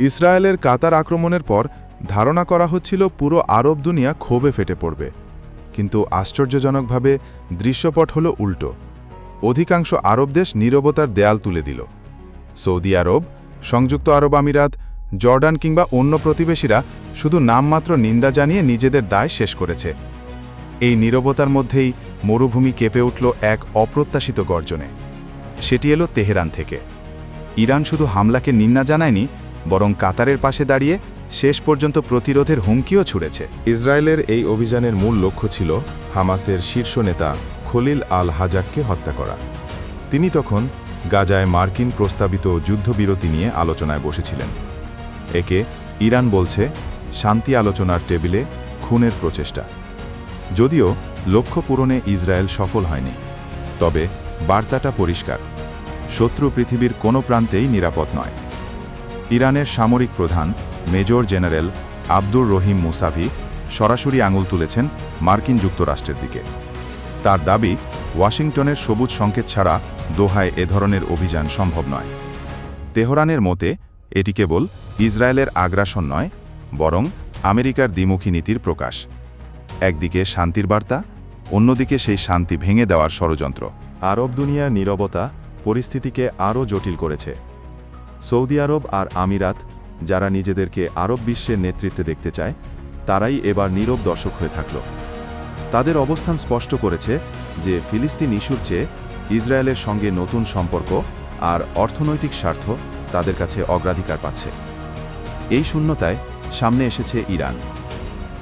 ইসরায়েলের কাতার আক্রমণের পর ধারণা করা হচ্ছিল পুরো আরব দুনিয়া ক্ষোভে ফেটে পড়বে। কিন্তু আশ্চর্যজনকভাবে দৃশ্যপট হল উল্টো। অধিকাংশ আরব দেশ নীরবতার দেয়াল তুলে দিল। সৌদি আরব, সংযুক্ত আরব আমিরাত, জর্ডান কিংবা অন্য প্রতিবেশীরা শুধু নামমাত্র নিন্দা জানিয়ে নিজেদের দায় শেষ করেছে। এই নীরবতার মধ্যেই মরুভূমি কেঁপে উঠল এক অপ্রত্যাশিত গর্জনে। সেটি এলো তেহরান থেকে। ইরান শুধু হামলাকে নিন্দা জানায়নি বরং কাতারের পাশে দাঁড়িয়ে শেষ পর্যন্ত প্রতিরোধের হুমকিও ছুড়েছে। ইসরায়েলের এই অভিযানের মূল লক্ষ্য ছিল হামাসের শীর্ষ নেতা খলিল আল হাজাককে হত্যা করা। তিনি তখন গাজায় মার্কিন প্রস্তাবিত যুদ্ধবিরতি নিয়ে আলোচনায় বসেছিলেন। একে ইরান বলছে শান্তি আলোচনার টেবিলে খুনের প্রচেষ্টা। যদিও লক্ষ্য পূরণে ইসরায়েল সফল হয়নি, তবে বার্তাটা পরিষ্কার। শত্রু পৃথিবীর কোনো প্রান্তেই নিরাপদ নয়। ইরানের সামরিক প্রধান, major general Abdur Rahim Mousavi সরাসরি আঙুল তুলেছেন মার্কিন যুক্তরাষ্ট্রের দিকে। তার দাবি, ওয়াশিংটনের সবুজ সংকেত ছাড়া দোহায় এ ধরনের অভিযান সম্ভব নয়। তেহরানের মতে, এটি কেবল ইসরায়েলের আগ্রাসন নয়, বরং আমেরিকার দ্বিমুখী নীতির প্রকাশ। একদিকে শান্তির বার্তা, অন্যদিকে সেই শান্তি ভেঙে দেওয়ার ষড়যন্ত্র। আরব দুনিয়ার নীরবতা পরিস্থিতিকে আরও জটিল করেছে। সৌদি আরব আর আমিরাত, যারা নিজেদেরকে আরব বিশ্বের নেতৃত্বে দেখতে চায়, তারাই এবার নীরব দর্শক হয়ে থাকল। তাদের অবস্থান স্পষ্ট করেছে যে ফিলিস্তিন ইস্যুর চেয়ে ইসরায়েলের সঙ্গে নতুন সম্পর্ক আর অর্থনৈতিক স্বার্থ তাদের কাছে অগ্রাধিকার পাচ্ছে। এই শূন্যতায় সামনে এসেছে ইরান।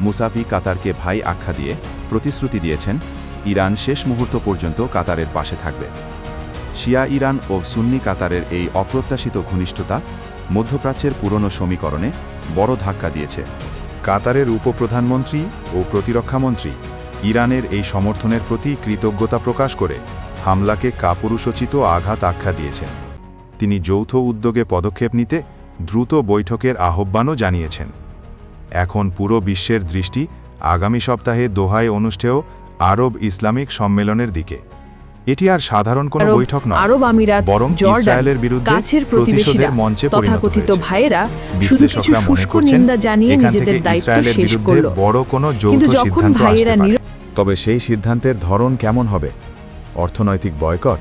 মুসাফি কাতারকে ভাই আখ্যা দিয়ে প্রতিশ্রুতি দিয়েছেন, ইরান শেষ মুহূর্ত পর্যন্ত কাতারের পাশে থাকবে। শিয়া, ইরান ও সুন্নি কাতারের এই অপ্রত্যাশিত ঘনিষ্ঠতা মধ্যপ্রাচ্যের পুরনো সমীকরণে বড় ধাক্কা দিয়েছে। কাতারের উপপ্রধানমন্ত্রী ও প্রতিরক্ষামন্ত্রী ইরানের এই সমর্থনের প্রতি কৃতজ্ঞতা প্রকাশ করে হামলাকে কাপুরুষোচিত আঘাত আখ্যা দিয়েছেন। তিনি যৌথ উদ্যোগে পদক্ষেপ নিতে দ্রুত বৈঠকের আহ্বানও জানিয়েছেন। এখন পুরো বিশ্বের দৃষ্টি আগামী সপ্তাহে দোহায় অনুষ্ঠেয় আরব ইসলামিক সম্মেলনের দিকে। এটি আর সাধারণ কোনো বৈঠক নয় আরব আমিরাত বরং ইসরায়েলের বিরুদ্ধে কাছের প্রতিবেশীরা মঞ্চে পরিণত তথাকথিত ভাইয়েরা শুধু কিছু শুষ্ক নিন্দা জানিয়ে নিজেদের দায়িত্ব শেষ করল। বড় কোনো যৌথ সিদ্ধান্ত ভাইয়েরা তবে সেই সিদ্ধান্তের ধরন কেমন হবে? অর্থনৈতিক বয়কট?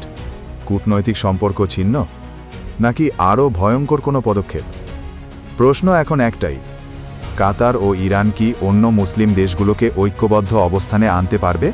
কূটনৈতিক সম্পর্ক ছিন্ন? নাকি আরও ভয়ঙ্কর কোনো পদক্ষেপ? প্রশ্ন এখন একটাই কাতার ও ইরান কি অন্য মুসলিম দেশগুলোকে ঐক্যবদ্ধ অবস্থানে আনতে পারবে?